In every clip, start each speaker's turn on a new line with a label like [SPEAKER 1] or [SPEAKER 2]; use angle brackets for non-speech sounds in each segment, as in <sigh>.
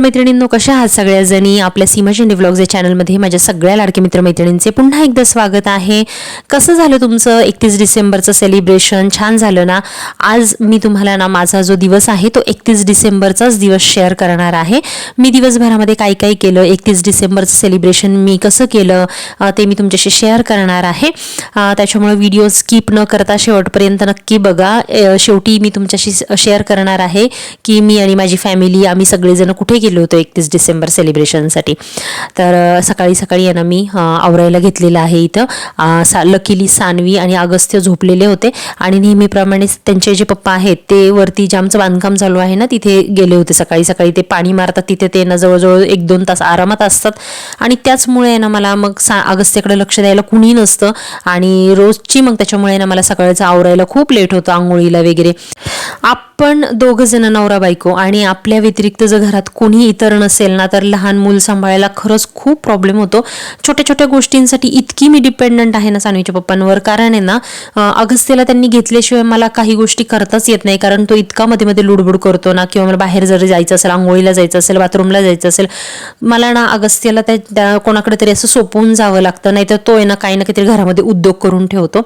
[SPEAKER 1] मित्रमैत्रिणींनो कशा आहात सगळ्याजणी? आपल्या सीमा शेंडे व्लॉग्स या चॅनलमध्ये माझ्या सगळ्या लाडके मित्रमैत्रिणींचे पुन्हा एकदा स्वागत आहे. कसं झालं तुमचं एकतीस डिसेंबरचं सेलिब्रेशन छान झालं ना? आज मी तुम्हाला ना माझा जो दिवस आहे तो एकतीस डिसेंबरचाच दिवस शेअर करणार आहे. मी दिवसभरामध्ये काय काय केलं? एकतीस डिसेंबरचं सेलिब्रेशन मी कसं केलं? ते मी तुमच्याशी शेअर करणार आहे. त्याच्यामुळे व्हिडिओ स्किप न करता शेवटपर्यंत नक्की बघा. शेवटी मी तुमच्याशी शेअर करणार आहे की मी आणि माझी फॅमिली आम्ही सगळेजण कुठे गेलो होतो एकतीस डिसेंबर सेलिब्रेशनसाठी. तर सकाळी सकाळी आहे ना मी आवरायला घेतलेलं आहे इथं. सा लकीली सानवी आणि अगस्त्य झोपलेले होते. आणि नेहमीप्रमाणे त्यांचे जे पप्पा आहेत ते वरती जे आमचं बांधकाम चालू आहे ना तिथे गेले होते सकाळी सकाळी. ते पाणी मारतात तिथे ते ना जवळजवळ एक दोन तास आरामात असतात. आणि त्याचमुळे आहे ना मला मग सा अगस्त्याकडे लक्ष द्यायला कुणी नसतं. आणि रोजची मग त्याच्यामुळे ना मला सकाळचं आवरायला खूप लेट होतं आंघोळीला वगैरे. आपण दोघं जण नवरा बायको आणि आपल्या व्यतिरिक्त जर घरात कोणी इतर नसेल ना तर लहान मूल सांभाळायला खरंच खूप प्रॉब्लेम होतो. छोट्या छोट्या गोष्टींसाठी इतकी मी डिपेंडंट आहे ना सानवीच्या पप्पांवर. कारण आहे ना अं, अगस्त्यला त्यांनी घेतल्याशिवाय मला काही गोष्टी करताच येत नाही. कारण तो इतका मध्ये मध्ये लुडबुड करतो ना किंवा मला बाहेर जर जायचं असेल आंघोळीला जायचं असेल बाथरूमला जायचं असेल मला ना अगस्त्यला त्या कोणाकडे तरी असं सोपवून जावं लागतं. नाहीतर तो आहे ना काही ना काहीतरी घरामध्ये उद्योग करून ठेवतो.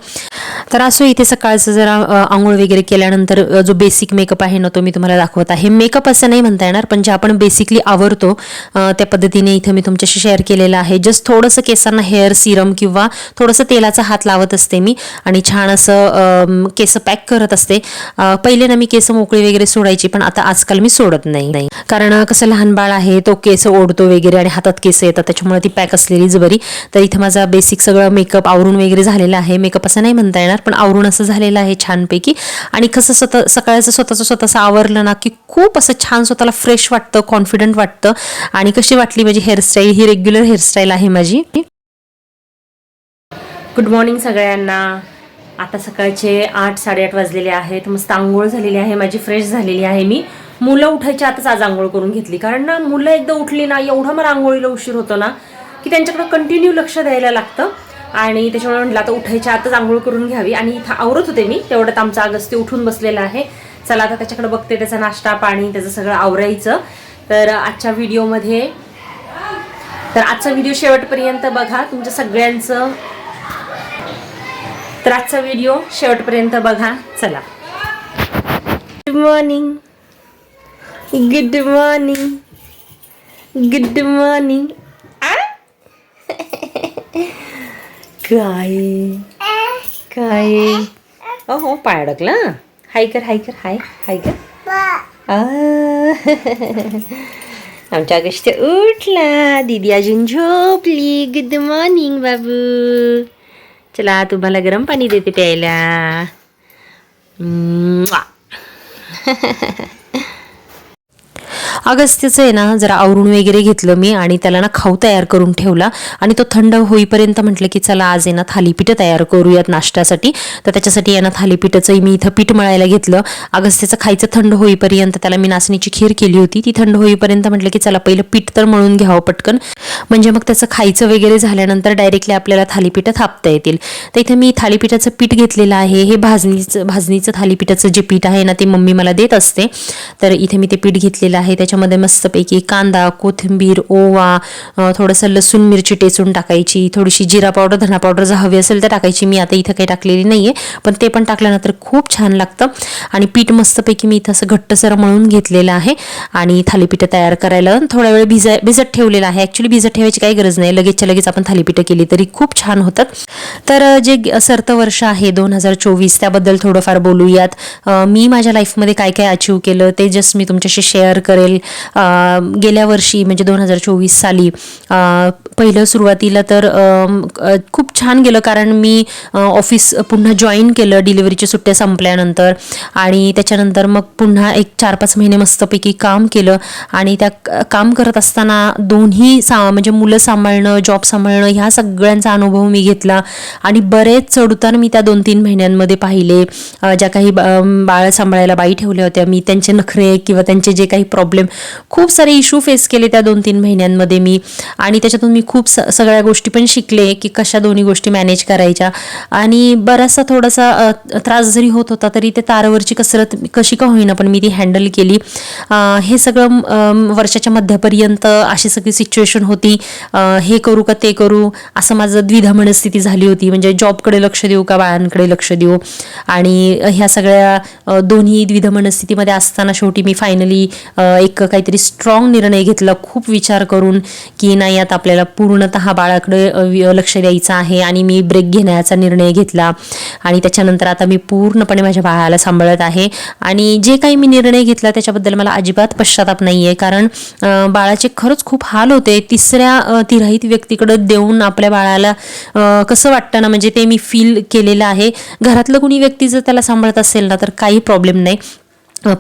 [SPEAKER 1] तर असो इथे सकाळचं जरा आंघोळ वगैरे केल्यानंतर जो बेसिक मेकअप आहे ना तो मी तुम्हाला दाखवत आहे. मेकअप असं नाही म्हणता येणार पण जे आपण बेसिकली आवरतो त्या पद्धतीने इथं मी तुमच्याशी शेअर केलेलं आहे. जस्ट थोडंसं केसांना हेअर सिरम किंवा थोडंसं तेलाचा हात लावत असते मी आणि छान असं केस पॅक करत असते. पहिले ना मी केस मोकळी वगैरे सोडायची पण आता आजकाल मी सोडत नाही. नाही कारण कसं लहान बाळ आहे तो केस ओढतो वगैरे आणि हातात केस येतात त्याच्यामुळे ती पॅक असलेलीच बरी तर इथं माझा बेसिक सगळं मेकअप आवरून वगैरे झालेला आहे. मेकअप असं नाही म्हणता येणार पण आवरून असं झालेलं आहे छानपैकी. आणि कसं स्वतः सकाळचं स्वतःचं स्वतःचं आवरलं ना की खूप असं छान स्वतःला फ्रेश वाटतं कॉन्फिडंट वाटतं. आणि कशी वाटली माझी हेअरस्टाईल ही रेग्युलर हेअरस्टाईल आहे माझी. गुड मॉर्निंग सगळ्यांना. आता सकाळचे आठ साडेआठ वाजलेले आहेत. मस्त आंघोळ झालेली आहे. माझी फ्रेश झालेली आहे मी. मुलं उठायच्या आताच आज आंघोळ करून घेतली. कारण ना मुलं एकदा उठली ना एवढा मला आंघोळीला उशीर होतो ना की त्यांच्याकडे कंटिन्यू लक्ष द्यायला लागतं. आणि त्याच्यामुळे म्हटलं आता उठायच्या आताच आंघोळ करून घ्यावी. आणि इथं आवरत होते मी. तेवढ्यात आमचा अगस्ती उठून बसलेला आहे. चला आता त्याच्याकडे बघते त्याचा नाश्ता पाणी त्याचं सगळं आवरायचं. तर आजच्या व्हिडिओमध्ये तर आजचा व्हिडिओ शेवटपर्यंत बघा. तुमच्या सगळ्यांचं तर आजचा व्हिडिओ शेवटपर्यंत बघा. चला. Good morning good morning good morning काय? काय? हो पाय अडकला. हाय कर हाय कर हाय हाय कर. आमच्या गोष्ट उठला. दीदी अजून झोपली. गुड मॉर्निंग बाबू. चला तुम्हाला गरम पाणी देते प्यायला. <laughs> अगस्त्यचं आहे ना जरा आवरून वगैरे घेतलं मी आणि त्याला ना खाऊ तयार करून ठेवला. आणि तो थंड होईपर्यंत म्हटलं की चला आज आहे ना थालीपीठं तयार करूयात नाश्त्यासाठी. तर त्याच्यासाठी आहे ना थालीपीठाचं मी इथं पीठ मळायला घेतलं. अगस्त्याचं खायचं थंड होईपर्यंत त्याला मी नाचणीची खीर केली होती. ती थंड होईपर्यंत म्हटलं की चला पहिलं पीठ तर मळून घ्यावं पटकन. म्हणजे मग त्याचं खायचं वगैरे झाल्यानंतर डायरेक्टली आपल्याला थालीपीठं थापता येतील. तर इथे मी थालीपीठाचं पीठ घेतलेलं आहे. हे भाजणीचं भाजणीचं थालीपीठाचं जे पीठ आहे ना ते मम्मी मला देत असते. तर इथे मी ते पीठ घेतलेलं आहे. त्याच्या त्याच्यामध्ये मस्तपैकी कांदा कोथिंबीर ओवा थोडंसं लसूण मिरची टेचून टाकायची. थोडीशी जिरा पावडर धना पावडर जर हवी असेल तर टाकायची. मी आता इथं काही टाकलेली नाही आहे पण ते पण टाकल्यानंतर खूप छान लागतं. आणि पीठ मस्तपैकी मी इथं असं घट्टसर मळून घेतलेलं आहे आणि थालीपीठं तयार करायला थोडा वेळ भिजा भिजत ठेवलेलं आहे. ॲक्च्युली भिजत ठेवायची काही गरज नाही. लगेचच्या लगेच आपण थालीपीठं केली तरी खूप छान होतात. तर जे सर्तवर्ष वर्ष आहे दोन हजार चोवीस त्याबद्दल थोडंफार बोलूयात. मी माझ्या लाईफमध्ये काय काय अचीव केलं ते जस्ट मी तुमच्याशी शेअर करेल. गेल्या वर्षी म्हणजे दोन हजार चोवीस साली पहिलं सुरुवातीला तर खूप छान गेलं कारण मी ऑफिस पुन्हा जॉईन केलं डिलिव्हरीच्या सुट्ट्या संपल्यानंतर आणि त्याच्यानंतर मग पुन्हा एक चार पाच महिने मस्तपैकी काम केलं आणि त्या काम करत असताना दोन्ही सा म्हणजे मुलं सांभाळणं जॉब सांभाळणं ह्या सगळ्यांचा अनुभव मी घेतला आणि बरेच चढउतार मी त्या दोन तीन महिन्यांमध्ये पाहिले. ज्या काही बा- बाळ सांभाळायला बाई ठेवल्या होत्या मी त्यांचे नखरे किंवा त्यांचे जे काही प्रॉब्लेम खूप सारे इशू फेस केले त्या दोन तीन महिन्यांमध्ये मी. आणि त्याच्यातून मी खूप स सगळ्या गोष्टी पण शिकले की कशा दोन्ही गोष्टी मॅनेज करायच्या. आणि बराचसा थोडासा त्रास जरी होत होता तरी ते तारावरची कसरत कशी का होईना पण मी ती हँडल केली. हे सगळं वर्षाच्या मध्यापर्यंत अशी सगळी सिच्युएशन होती. हे करू का ते करू असं माझं द्विधा मनस्थिती झाली होती. म्हणजे जॉबकडे लक्ष देऊ का बाळांकडे लक्ष देऊ? आणि ह्या सगळ्या दोन्ही द्विधा मनस्थितीमध्ये असताना शेवटी मी फायनली एक काहीतरी स्ट्रॉंग निर्णय घेतला. खूप विचार करून की नाही आता आपल्याला पूर्णतः बाळाकडे वि- लक्ष द्यायचं आहे आणि मी ब्रेक घेण्याचा निर्णय घेतला. आणि त्याच्यानंतर आता मी पूर्णपणे माझ्या बाळाला सांभाळत आहे. आणि जे काही मी निर्णय घेतला त्याच्याबद्दल मला अजिबात पश्चाताप नाही आहे कारण बाळाचे खरंच खूप हाल होते. तिसऱ्या तिराहित व्यक्तीकडे देऊन आपल्या बाळाला कसं वाटतं ना म्हणजे ते मी फील केलेलं आहे. घरातलं कुणी व्यक्ती जर त्याला सांभाळत असेल ना तर काही प्रॉब्लेम नाही.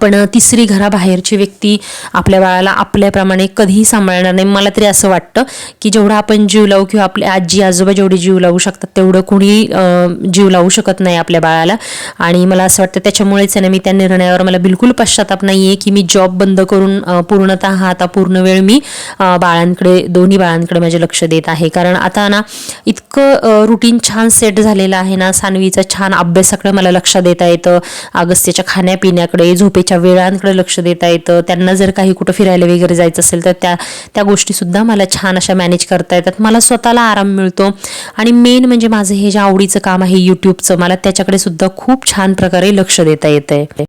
[SPEAKER 1] पण तिसरी घराबाहेरची व्यक्ती आपल्या बाळाला आपल्याप्रमाणे कधीही सांभाळणार नाही. मला तरी असं वाटतं की जेवढा आपण जीव लावू किंवा आपले आजी आजोबा जेवढे जीव लावू शकतात तेवढं कुणी जीव लावू शकत नाही आपल्या बाळाला. आणि मला असं वाटतं त्याच्यामुळेच आहे ना मी त्या निर्णयावर मला बिलकुल पश्चाताप नाही आहे की मी जॉब बंद करून पूर्णतः आता पूर्ण वेळ मी बाळांकडे दोन्ही बाळांकडे माझे लक्ष देत आहे. कारण आता ना इतकं रुटीन छान सेट झालेलं आहे ना सानवीचा छान अभ्यासाकडे मला लक्ष देता येतं. अगस्त्याच्या खाण्यापिण्याकडे झोप झोपेच्या वेळांकडे लक्ष देता येतं. त्यांना जर काही कुठं फिरायला वगैरे जायचं असेल तर त्या त्या गोष्टीसुद्धा मला छान अशा मॅनेज करता येतात. मला स्वतःला आराम मिळतो. आणि मेन म्हणजे माझं हे जे आवडीचं काम आहे यूट्यूबचं मला त्याच्याकडे सुद्धा खूप छान प्रकारे लक्ष देता येतं आहे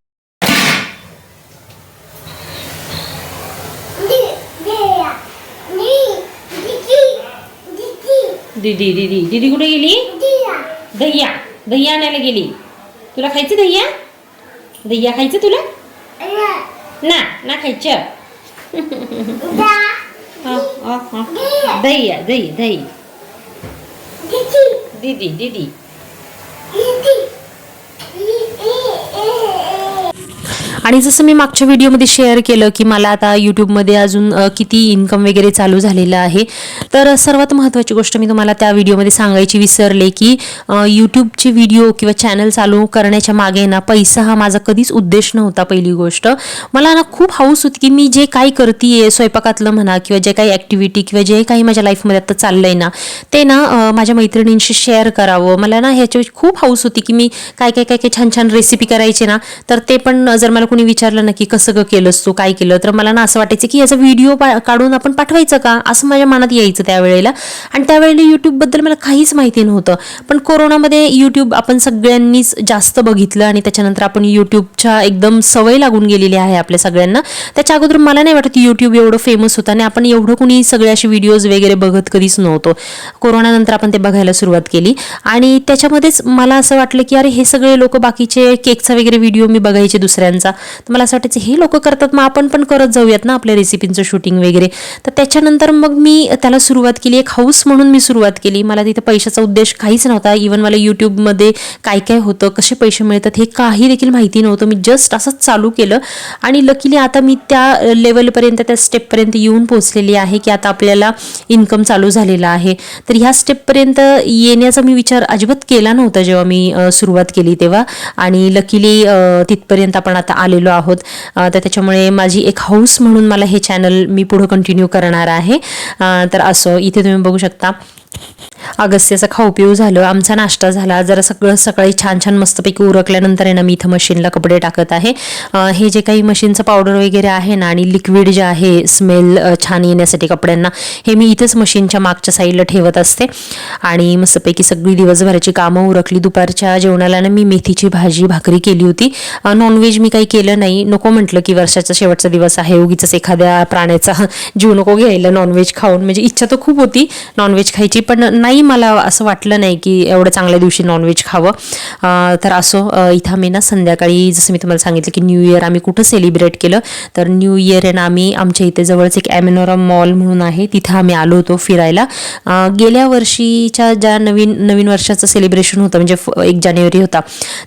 [SPEAKER 1] दीदी दीदी दीदी कुठे गेली? दह्या. दह्या आणायला गेली. तुला खायचं दह्या? दह्या खायचं तुला ना ना खायचं दही दही दही दीदी दीदी आणि जसं मी मागच्या व्हिडिओमध्ये शेअर केलं की मला आता यूट्यूबमध्ये अजून किती इन्कम वगैरे चालू झालेलं आहे. तर सर्वात महत्त्वाची गोष्ट मी तुम्हाला त्या व्हिडिओमध्ये सांगायची विसरले की यूट्यूबचे व्हिडिओ किंवा चॅनल चालू करण्याच्या मागे ना पैसा हा माझा कधीच उद्देश नव्हता पहिली गोष्ट. मला ना खूप हाऊस होती की मी जे काही करते स्वयंपाकातलं म्हणा किंवा जे काही ॲक्टिव्हिटी किंवा जे काही माझ्या लाईफमध्ये आता चाललं आहे ना ते ना माझ्या मैत्रिणींशी शेअर करावं. मला ना ह्याच्या खूप हाऊस होती की मी काय काय काय काय छान छान रेसिपी करायचे ना तर ते पण जर मला कोणी विचारलं ना की कसं ग केलंस तू काय केलं तर मला ना असं वाटायचं की याचा व्हिडिओ काढून आपण पाठवायचं का? असं माझ्या मनात यायचं त्यावेळेला. आणि त्यावेळेला यूट्यूबबद्दल मला काहीच माहिती नव्हतं. पण कोरोनामध्ये यूट्यूब आपण सगळ्यांनीच जास्त बघितलं आणि त्याच्यानंतर आपण यूट्यूबच्या एकदम सवय लागून गेलेली आहे आपल्या सगळ्यांना. त्याच्या अगोदर मला नाही वाटत यूट्यूब एवढं फेमस होतं आणि आपण एवढं कुणी सगळे असे व्हिडिओज वगैरे बघत कधीच नव्हतो. कोरोनानंतर आपण ते बघायला सुरुवात केली. आणि त्याच्यामध्येच मला असं वाटलं की अरे हे सगळे लोक बाकीचे केकचा वगैरे व्हिडिओ मी बघायचे दुसऱ्यांचा. तर मला असं वाटायचं हे लोक करतात मग आपण पण करत जाऊयात ना आपल्या रेसिपींचं शूटिंग वगैरे. तर त्याच्यानंतर मग मी त्याला सुरुवात केली. एक हाऊस म्हणून मी सुरुवात केली. मला तिथे पैशाचा उद्देश काहीच नव्हता. इवन मला यूट्यूबमध्ये काय काय होतं कसे पैसे मिळतात हे काही देखील माहिती नव्हतं. मी जस्ट असंच चालू केलं. आणि लकीली आता मी त्या लेवलपर्यंत त्या स्टेपपर्यंत येऊन पोहोचलेली आहे की आता आपल्याला इन्कम चालू झालेला आहे. तर ह्या स्टेपपर्यंत येण्याचा मी विचार अजिबात केला नव्हता जेव्हा मी सुरुवात केली तेव्हा. आणि लकीली तिथपर्यंत आपण आता आले आलेलो आहोत. तर त्याच्यामुळे माझी एक हाऊस म्हणून मला हे चॅनल मी पुढं कंटिन्यू करणार आहे. तर असं इथे तुम्ही बघू शकता. अगस्त्याचा खाऊ पिऊ झालं आमचा नाश्ता झाला जरा सगळं सकाळी छान छान मस्तपैकी उरकल्यानंतर आहे ना मी इथं मशीनला कपडे टाकत आहे. हे जे काही मशीनचं पावडर वगैरे आहे ना आणि लिक्विड जे आहे स्मेल छान येण्यासाठी कपड्यांना हे मी इथंच मशीनच्या मागच्या साईडला ठेवत असते. आणि मस्तपैकी सगळी दिवसभराची कामं उरकली. दुपारच्या जेवणाला ना मी मेथीची भाजी भाकरी केली होती. नॉनव्हेज मी काही केलं नाही. नको म्हटलं की वर्षाचा शेवटचा दिवस आहे. उगीच एखाद्या प्राण्याचा जीव नको घ्यायला नॉनव्हेज खाऊन. म्हणजे इच्छा तर खूप होती. नॉनव्हेज खायची पण नाही मला असं वाटलं नाही की एवढं चांगल्या दिवशी नॉनव्हेज खावं. तर असो इथं आम्ही ना संध्याकाळी जसं मी तुम्हाला सांगितलं की न्यू इयर आम्ही कुठं सेलिब्रेट केलं तर न्यू इयर आहे ना आम्ही आमच्या इथे जवळच एक ॲमेनोरम मॉल म्हणून आहे तिथं आम्ही आलो होतो फिरायला. गेल्या वर्षीच्या ज्या नवीन नवीन वर्षाचं सेलिब्रेशन होतं म्हणजे फ- एक जानेवारी होता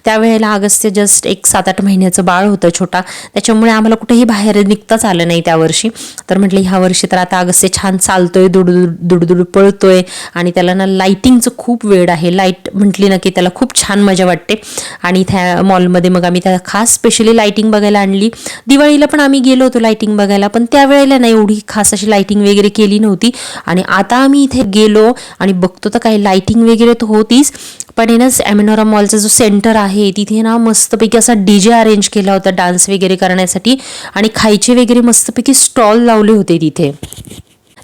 [SPEAKER 1] त्यावेळेला अगस्त जस्ट एक सात आठ महिन्याचं बाळ होतं छोटा त्याच्यामुळे आम्हाला कुठेही बाहेर निघताच आलं नाही त्या वर्षी. तर म्हटलं ह्या वर्षी तर आता अगस्त छान चालतोय दुडदुड दुडदुड पळतोय आणि त्याला त्यांना लाईटिंगचं खूप वेळ आहे. लाइट म्हटली ना की त्याला खूप छान मजा वाटते. आणि त्या मॉलमध्ये मग आम्ही त्याला खास स्पेशली लाईटिंग बघायला आणली. दिवाळीला पण आम्ही गेलो होतो लाईटिंग बघायला पण त्यावेळेला नाही एवढी खास अशी लाईटिंग वगैरे केली नव्हती. आणि आता आम्ही इथे गेलो आणि बघतो तर काही लाईटिंग वगैरे तर होतीच पण आहे ना ॲमेनोरा मॉलचा जो सेंटर आहे तिथे ना मस्तपैकी असा डी जे अरेंज केला होता डान्स वगैरे करण्यासाठी. आणि खायचे वगैरे मस्तपैकी स्टॉल लावले होते तिथे.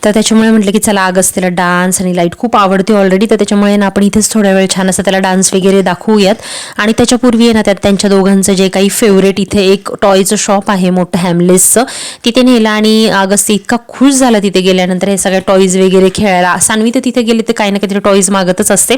[SPEAKER 1] तर त्याच्यामुळे म्हटलं की चला आगस त्याला डान्स आणि लाइट खूप आवडते ऑलरेडी तर त्याच्यामुळे ना आपण इथेच थोड्या वेळ छान असं त्याला डान्स वगैरे दाखवूयात. आणि त्याच्यापूर्वी आहे ना त्यात त्यांच्या दोघांचं जे काही फेवरेट इथे एक टॉयचं शॉप आहे मोठं हॅमलेसचं तिथे नेलं आणि आगस्त इतका खुश झाला तिथे गेल्यानंतर. हे सगळे टॉईज वगैरे खेळायला. सानवी तर तिथे गेली तर काही ना काहीतरी टॉईज मागतच असते.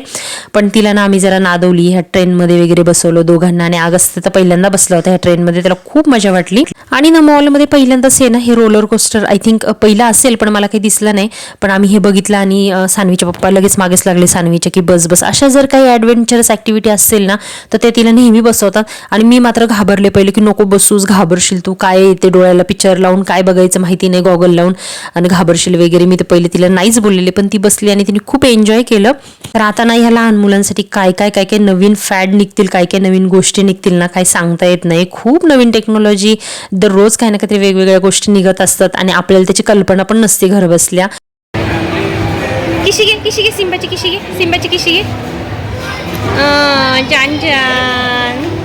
[SPEAKER 1] पण तिला ना आम्ही जरा नादवली ह्या ट्रेनमध्ये वगैरे बसवलं दोघांना. आणि आगस्त तर पहिल्यांदा बसला होता ह्या ट्रेनमध्ये त्याला खूप मजा वाटली. आणि ना मॉलमध्ये पहिल्यांदाच आहे ना हे रोलर कोस्टर आय थिंक पहिला असेल पण मला काही दिसलं नाही. पण आम्ही हे बघितलं आणि सानवीच्या पप्पा लगेच मागेच लागले सानवीच्या की बस बस. अशा जर काही ॲडव्हेंचरस ॲक्टिव्हिटी असेल ना तर ते तिला नेहमी बसवतात. आणि मी मात्र घाबरले पहिले की नको बसूस घाबरशील तू. काय येते डोळ्याला पिक्चर लावून काय बघायचं माहिती नाही गॉगल लावून. आणि घाबरशील वगैरे. मी तर पहिले तिला नाहीच बोललेले पण ती बसली आणि तिने खूप एन्जॉय केलं. तर आता ना ह्या लहान मुलांसाठी काय काय काय काय नवीन फॅड निघतील काय काय नवीन गोष्टी निघतील ना काय सांगता येत नाही. खूप नवीन टेक्नॉलॉजी दररोज काही ना काहीतरी वेगवेगळ्या गोष्टी निघत असतात आणि आपल्याला त्याची कल्पना पण नसते घर बसल्या दिसल्या.
[SPEAKER 2] किशी घे किशी घे सिंबाची किशी घे सिंबाची किशी घे जान जान.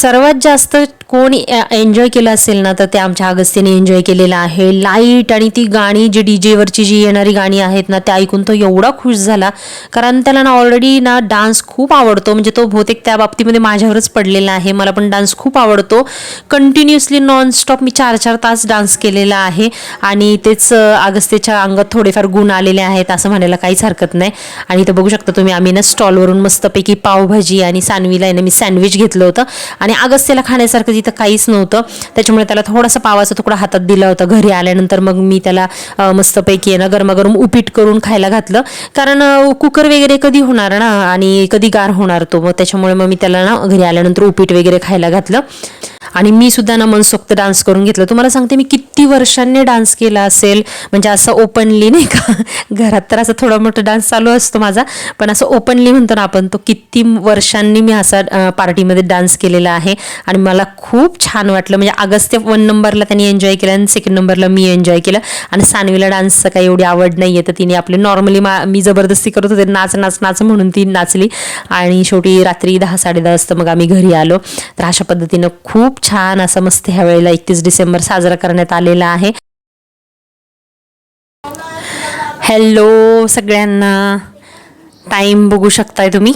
[SPEAKER 1] सर्वात जास्त कोण एन्जॉय केलं असेल ना तर ते आमच्या अगस्त्यने एन्जॉय केलेलं आहे. लाइट आणि ती गाणी जी डी जेवरची जी येणारी गाणी आहेत ना ते ऐकून तो एवढा खुश झाला. कारण त्याला ना ऑलरेडी ना डान्स खूप आवडतो. म्हणजे तो बहुतेक त्या बाबतीमध्ये माझ्यावरच पडलेला आहे. मला पण डान्स खूप आवडतो. कंटिन्युअसली नॉनस्टॉप मी चार चार तास डान्स केलेला आहे. आणि तेच अगस्त्याच्या अंगात थोडेफार गुण आलेले आहेत असं म्हणायला काहीच हरकत नाही. आणि इथं बघू शकता तुम्ही आम्ही ना स्टॉलवरून मस्तपैकी पावभाजी आणि सानवीला आहे ना मी सँडविच घेतलं होतं. आणि अगस्त्याला खाण्यासारखं तिथं काहीच नव्हतं त्याच्यामुळे त्याला थोडासा पावाचा तुकडा हातात दिला होता घरी आल्यानंतर. मग मी त्याला मस्तपैकी आहे ना गरमागरम उपीट करून खायला घातलं. कारण कुकर वगैरे कधी होणार ना आणि कधी गार होणार तो. मग त्याच्यामुळे मग मी त्याला ना घरी आल्यानंतर उपीट वगैरे खायला घातलं. आणि मी सुद्धा ना मनसोक्त डान्स करून घेतलं. तुम्हाला सांगते मी किती वर्षांनी डान्स केला असेल म्हणजे असं ओपनली नाही का? <laughs> घरात तर असं थोडा मोठा डान्स चालू असतो माझा पण असं ओपनली म्हणतो ना आपण तो किती वर्षांनी मी असा पार्टीमध्ये डान्स केलेला आहे. आणि मला खूप छान वाटलं. म्हणजे अगस्त्य वन नंबरला त्यांनी एन्जॉय केलं आणि सेकंड नंबरला मी एन्जॉय केलं. आणि सानवीला डान्सचं काही एवढी आवड नाही आहे तर तिने आपले नॉर्मली मा मी जबरदस्ती करत होते नाच नाच नाच म्हणून ती नाचली. आणि शेवटी रात्री दहा साडेदहा वाजता मग आम्ही घरी आलो. तर अशा पद्धतीनं खूप छान असं मस्त ह्या वेळेला एकतीस डिसेंबर साजरा करण्यात आलेला आहे. हॅलो सगळ्यांना. टाईम बघू शकताय तुम्ही?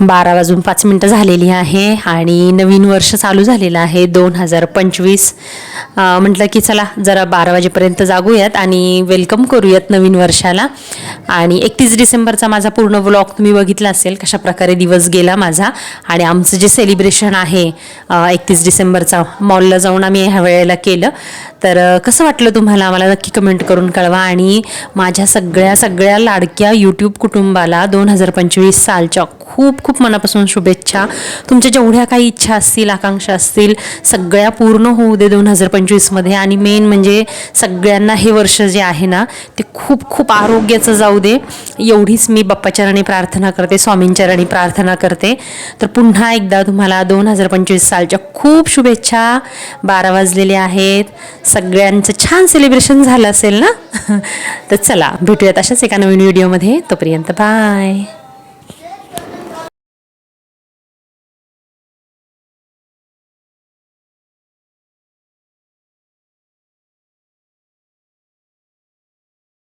[SPEAKER 1] बारा वाजून पाच मिनटं झालेली आहे आणि नवीन वर्ष चालू झालेलं आहे दोन हजार पंचवीस. म्हटलं की चला जरा बारा वाजेपर्यंत जागूयात आणि वेलकम करूयात नवीन वर्षाला. आणि एकतीस डिसेंबरचा माझा पूर्ण व्लॉग तुम्ही बघितला असेल कशा प्रकारे दिवस गेला माझा. आणि आमचं जे सेलिब्रेशन आहे एकतीस डिसेंबरचा मॉलला जाऊन आम्ही ह्या वेळेला केलं. तर कसं वाटलं तुम्हाला? आम्हाला नक्की कमेंट करून कळवा. आणि माझ्या सगळ्या सगळ्या लाडक्या यूट्यूब कुटुंबाला दोन हजार पंचवीस सालच्या खूप खूप मनापासून शुभेच्छा. तुमच्या जेवढ्या काही इच्छा असतील आकांक्षा असतील सगळ्या पूर्ण होऊ दे दोन हजार पंचवीसमध्ये आणि मेन म्हणजे सगळ्यांना हे वर्ष जे आहे ना ते खूप खूप आरोग्याचं जाऊ दे. एवढीच मी बाप्पाचरणी प्रार्थना करते स्वामींचरणी प्रार्थना करते. तर पुन्हा एकदा तुम्हाला दोन हजार पंचवीस सालच्या खूप शुभेच्छा. बारा वाजलेले आहेत. सगळ्यांचं छान सेलिब्रेशन झालं असेल ना? <laughs> तर चला भेटूयात अशाच एका नवीन व्हिडिओमध्ये तोपर्यंत बाय